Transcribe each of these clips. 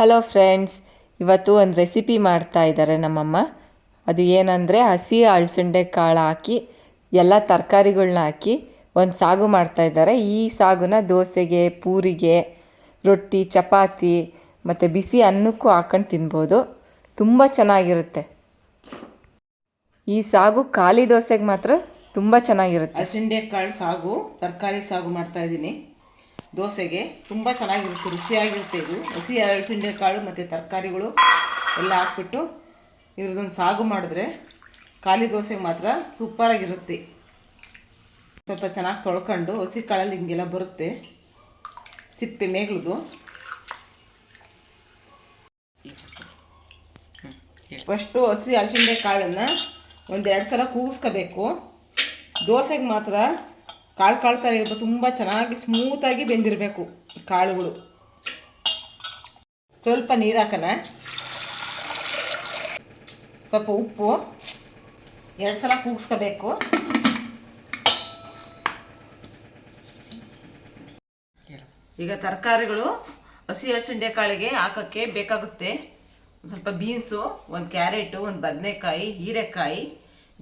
Hello friends ಇವತ್ತು ಒಂದು recipe ಮಾಡ್ತಾ ಇದ್ದಾರೆ ನಮ್ಮಮ್ಮ. ಅದು ಏನಂದರೆ ಹಸಿ ಅಳಸಂಡೆ ಕಾಳು ಹಾಕಿ, ಎಲ್ಲ ತರಕಾರಿಗಳ್ನ ಹಾಕಿ ಒಂದು ಸಾಗು ಮಾಡ್ತಾ ಇದ್ದಾರೆ ಈ ಸಾಗುನ ದೋಸೆಗೆ, ಪೂರಿಗೆ, ರೊಟ್ಟಿ, ಚಪಾತಿ ಮತ್ತು ಬಿಸಿ ಅನ್ನಕ್ಕೂ ಹಾಕೊಂಡು ತಿನ್ಬೋದು. ತುಂಬ ಚೆನ್ನಾಗಿರುತ್ತೆ. ಈ ಸಾಗು ಖಾಲಿ ದೋಸೆಗೆ ಮಾತ್ರ ತುಂಬ ಚೆನ್ನಾಗಿರುತ್ತೆ. ಹಸಿಂಡೆ ಕಾಳು ಸಾಗು, ತರಕಾರಿ ಸಾಗು ಮಾಡ್ತಾ ಇದ್ದೀನಿ. ದೋಸೆಗೆ ತುಂಬ ಚೆನ್ನಾಗಿರುತ್ತೆ, ರುಚಿಯಾಗಿರುತ್ತೆ ಇದು. ಹಸಿ ಅಲಸಂಡೆ ಕಾಳು ಮತ್ತು ತರಕಾರಿಗಳು ಎಲ್ಲ ಹಾಕ್ಬಿಟ್ಟು ಇದ್ರದ್ದೊಂದು ಸಾಗು ಮಾಡಿದ್ರೆ ಖಾಲಿ ದೋಸೆಗೆ ಮಾತ್ರ ಸೂಪರಾಗಿರುತ್ತೆ. ಸ್ವಲ್ಪ ಚೆನ್ನಾಗಿ ತೊಳ್ಕೊಂಡು ಹಸಿ ಕಾಳಲ್ಲಿ ಹಿಂಗೆಲ್ಲ ಬರುತ್ತೆ. ಸಿಪ್ಪೆ ಮೇಗ್ಳದು ಫಸ್ಟು ಹಸಿ ಅಲಸಂಡೆ ಕಾಳನ್ನು ಒಂದೆರಡು ಸಲ ಕೂಗಿಸ್ಕೋಬೇಕು. ದೋಸೆಗೆ ಮಾತ್ರ ಕಾಳು ಕಾಳು ಥರ ಇರಬೇಕು, ತುಂಬ ಚೆನ್ನಾಗಿ ಸ್ಮೂತಾಗಿ ಬೆಂದಿರಬೇಕು ಕಾಳುಗಳು. ಸ್ವಲ್ಪ ನೀರು ಹಾಕೋಣ. ಸ್ವಲ್ಪ ಉಪ್ಪು. ಎರಡು ಸಲ ಕೂಗಿಸ್ಕೋಬೇಕು. ಈಗ ತರಕಾರಿಗಳು, ಹಸಿ ಅಳಸಂಡೆ ಕಾಳಿಗೆ ಹಾಕೋಕ್ಕೆ ಬೇಕಾಗುತ್ತೆ. ಸ್ವಲ್ಪ ಬೀನ್ಸು, ಒಂದು ಕ್ಯಾರೆಟು, ಒಂದು ಬದನೆಕಾಯಿ, ಹೀರೆಕಾಯಿ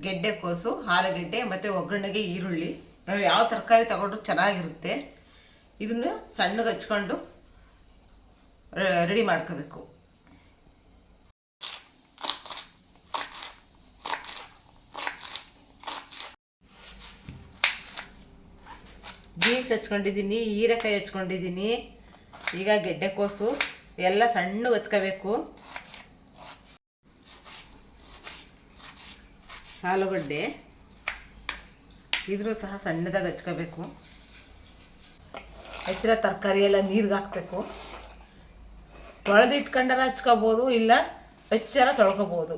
ಗೆಡ್ಡೆಕೋಸು ಆಲೂಗೆಡ್ಡೆ ಮತ್ತು ಒಗ್ಗರಣೆಗೆ ಈರುಳ್ಳಿ. ನಾವು ಯಾವ ತರಕಾರಿ ತಗೊಂಡ್ರು ಚೆನ್ನಾಗಿರುತ್ತೆ, ಇದನ್ನು ಸಣ್ಣಗೆ ಹಚ್ಕೊಂಡು ರೆಡಿ ಮಾಡ್ಕೋಬೇಕು. ಬೀನ್ಸ್ ಹಚ್ಕೊಂಡಿದ್ದೀನಿ, ಹೀರೆಕಾಯಿ ಹಚ್ಕೊಂಡಿದ್ದೀನಿ, ಈಗ ಗೆಡ್ಡೆಕೋಸು ಎಲ್ಲ ಸಣ್ಣಗೆ ಹಚ್ಕೋಬೇಕು. ಆಲೂಗಡ್ಡೆ. ಇದ್ರೂ ಸಹ ಸಣ್ಣದಾಗಿ ಹಚ್ಕೋಬೇಕು. ಹೆಚ್ಚಿನ ತರಕಾರಿ ಎಲ್ಲ ನೀರಿಗೆ ಹಾಕಬೇಕು. ತೊಳೆದಿಟ್ಕೊಂಡಾರ ಹಚ್ಕೋಬೋದು ಇಲ್ಲ ಹೆಚ್ಚಾರ ತೊಳ್ಕೊಬೋದು.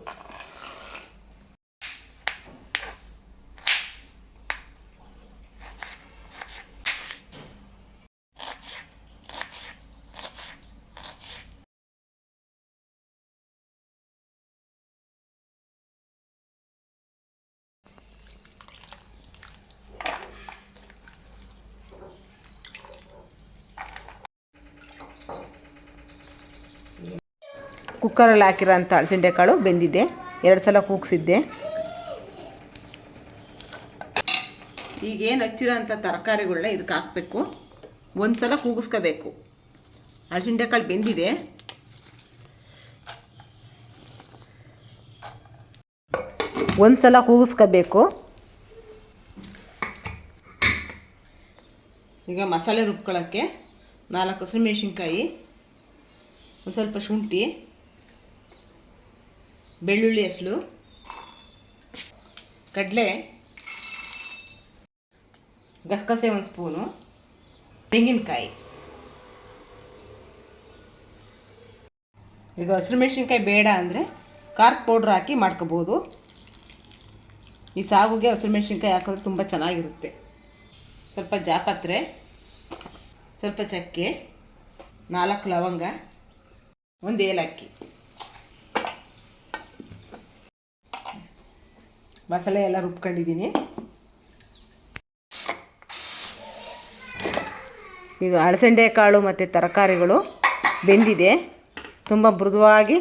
ಕುಕ್ಕರಲ್ಲಿ ಹಾಕಿರೋಂಥ ಅಳಸಂಡೆ ಕಾಳು ಬೆಂದಿದೆ. ಎರಡು ಸಲ ಕೂಗಿಸಿದ್ದೆ. ಈಗೇನು ಹಚ್ಚಿರೋಂಥ ತರಕಾರಿಗಳನ್ನ ಇದಕ್ಕೆ ಹಾಕಬೇಕು. ಒಂದು ಸಲ ಕೂಗಿಸ್ಕೋಬೇಕು. ಅಳಸಂಡೆ ಕಾಳು ಬೆಂದಿದೆ. ಒಂದು ಸಲ ಕೂಗಿಸ್ಕೋಬೇಕು. ಈಗ ಮಸಾಲೆ ರುಬ್ಕೊಳ್ಳೋಕ್ಕೆ ನಾಲ್ಕು ಹಸಿಮೆಣ್ಸಿನ್ಕಾಯಿ ಒಂದು ಸ್ವಲ್ಪ ಶುಂಠಿ ಬೆಳ್ಳುಳ್ಳಿ ಹಸಲು, ಕಡಲೆ, ಗಸಗಸೆ ಒಂದು ಸ್ಪೂನು, ತೆಂಗಿನಕಾಯಿ. ಈಗ ಹಸಿರು ಮೆಣಸಿನ್ಕಾಯಿ ಬೇಡ ಅಂದರೆ ಖಾರದ ಪೌಡ್ರ್ ಹಾಕಿ ಮಾಡ್ಕೋಬೋದು. ಈ ಸಾಗುಗೆ ಹಸಿರು ಮೆಣಸಿನ್ಕಾಯಿ ಹಾಕಿದ್ರೆ ತುಂಬ ಚೆನ್ನಾಗಿರುತ್ತೆ. ಸ್ವಲ್ಪ ಜಾಪತ್ರೆ, ಸ್ವಲ್ಪ ಚಕ್ಕೆ, ನಾಲ್ಕು ಲವಂಗ, ಒಂದು ಏಲಕ್ಕಿ. ಮಸಾಲೆ ಎಲ್ಲ ರುಬ್ಕೊಂಡಿದ್ದೀನಿ. ಈಗ ಅಳಸಂಡೆ ಕಾಳು ಮತ್ತು ತರಕಾರಿಗಳು ಬೆಂದಿದೆ. ತುಂಬ ಮೃದುವಾಗಿ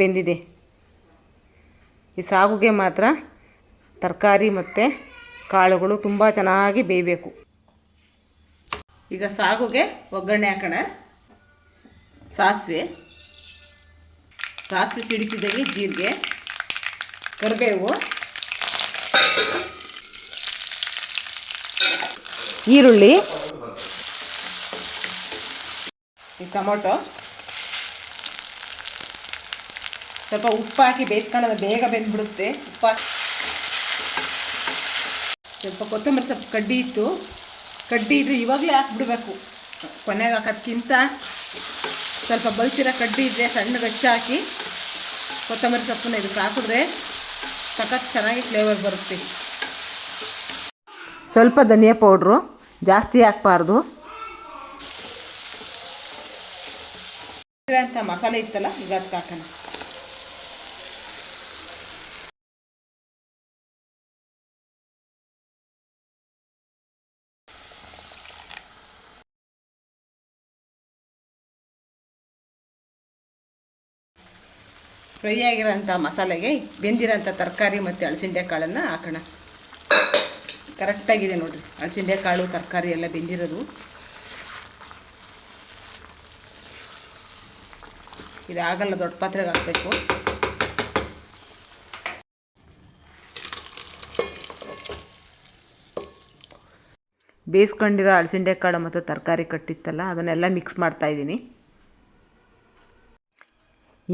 ಬೆಂದಿದೆ. ಈ ಸಾಗುಗೆ ಮಾತ್ರ ತರಕಾರಿ ಮತ್ತು ಕಾಳುಗಳು ತುಂಬ ಚೆನ್ನಾಗಿ ಬೇಯಬೇಕು. ಈಗ ಸಾಗುಗೆ ಒಗ್ಗರಣೆ ಹಾಕೋಣ. ಸಾಸಿವೆ. ಸಾಸಿವೆ ಸಿಡಿತಿದ್ದಂಗೆ ಜೀರಿಗೆ, ಕರಿಬೇವು. ಈರುಳ್ಳಿ. ಈ ಟೊಮೊಟೊ. ಸ್ವಲ್ಪ ಉಪ್ಪು ಹಾಕಿ ಬೇಯಿಸ್ಕೊಳ್ಳೋದು ಬೇಗ ಬೆಂದ್ಬಿಡುತ್ತೆ. ಉಪ್ಪು ಸ್ವಲ್ಪ ಕೊತ್ತಂಬರಿ ಸ್ವಲ್ಪ ಕಡ್ಡಿ ಇಟ್ಟು ಕಡ್ಡಿ ಇದ್ರೆ ಇವಾಗಲೇ ಹಾಕ್ಬಿಡ್ಬೇಕು. ಕೊನೆಗೆ ಹಾಕೋದ್ಕಿಂತ ಸ್ವಲ್ಪ ಬಲ್ಸಿರೋ ಕಡ್ಡಿ ಇದ್ದರೆ ಸಣ್ಣ ಗಚ್ಚ ಹಾಕಿ ಕೊತ್ತಂಬರಿ ಸೊಪ್ಪನ್ನ ಇದಕ್ಕೆ ಹಾಕಿದ್ರೆ ಸಖತ್ ಚೆನ್ನಾಗಿ ಫ್ಲೇವರ್ ಬರುತ್ತೆ. ಸ್ವಲ್ಪ ಧನಿಯಾ ಪೌಡ್ರು ಜಾಸ್ತಿ ಹಾಕ್ಬಾರ್ದು. ಅಂತ ಮಸಾಲೆ ಇತ್ತಲ್ಲ, ಈಗ ಅದಕ್ಕೆ ಹಾಕೋಣ. ಫ್ರೈ ಆಗಿರೋಂಥ ಮಸಾಲೆಗೆ ಬೆಂದಿರೋಂಥ ತರಕಾರಿ ಮತ್ತು ಅಳಸಿಂಡೆ ಕಾಳನ್ನು ಹಾಕೋಣ. ಕರೆಕ್ಟಾಗಿದೆ ನೋಡಿರಿ. ಅಳಸಿಂಡೆ ಕಾಳು, ತರಕಾರಿ ಎಲ್ಲ ಬೆಂದಿರೋದು. ಇದಾಗಲ್ಲ, ದೊಡ್ಡ ಪಾತ್ರೆಗೆ ಹಾಕಬೇಕು. ಬೇಯಿಸ್ಕೊಂಡಿರೋ ಹಲಸಿಂಡೆ ಕಾಳು ಮತ್ತು ತರಕಾರಿ ಕಟ್ಟಿತ್ತಲ್ಲ, ಅದನ್ನೆಲ್ಲ ಮಿಕ್ಸ್ ಮಾಡ್ತಾ ಇದ್ದೀನಿ.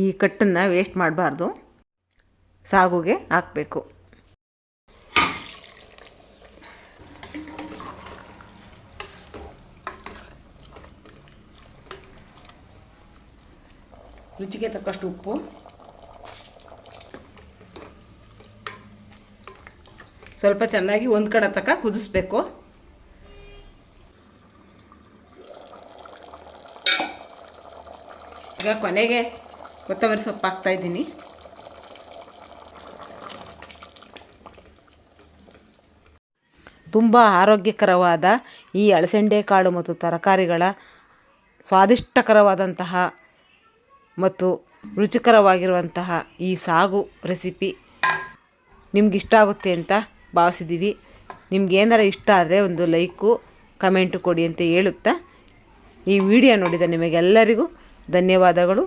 ಈ ಕಟ್ಟನ್ನು ವೇಸ್ಟ್ ಮಾಡಬಾರ್ದು. ಸಾಗುಗೆ ಹಾಕಬೇಕು. ರುಚಿಗೆ ತಕ್ಕಷ್ಟು ಉಪ್ಪು. ಸ್ವಲ್ಪ ಚೆನ್ನಾಗಿ ಒಂದು ಕಡೆ ತನಕ ಕುದಿಸ್ಬೇಕು. ಈಗ ಕೊನೆಗೆ ಕೊತ್ತಂಬರಿ ಸೊಪ್ಪು ಹಾಕ್ತಾ ಇದ್ದೀನಿ. ತುಂಬ ಆರೋಗ್ಯಕರವಾದ ಈ ಅಳಸಂಡೆ ಕಾಳು ಮತ್ತು ತರಕಾರಿಗಳ ಸ್ವಾದಿಷ್ಟಕರವಾದಂತಹ ಮತ್ತು ರುಚಿಕರವಾಗಿರುವಂತಹ ಈ ಸಾಗು ರೆಸಿಪಿ ನಿಮ್ಗೆ ಇಷ್ಟ ಆಗುತ್ತೆ ಅಂತ ಭಾವಿಸಿದ್ದೀವಿ. ನಿಮ್ಗೆ ಇಷ್ಟ ಆದರೆ ಒಂದು ಲೈಕು, ಕಮೆಂಟು ಕೊಡಿ ಅಂತ ಹೇಳುತ್ತಾ ಈ ವಿಡಿಯೋ ನೋಡಿದ ನಿಮಗೆಲ್ಲರಿಗೂ ಧನ್ಯವಾದಗಳು.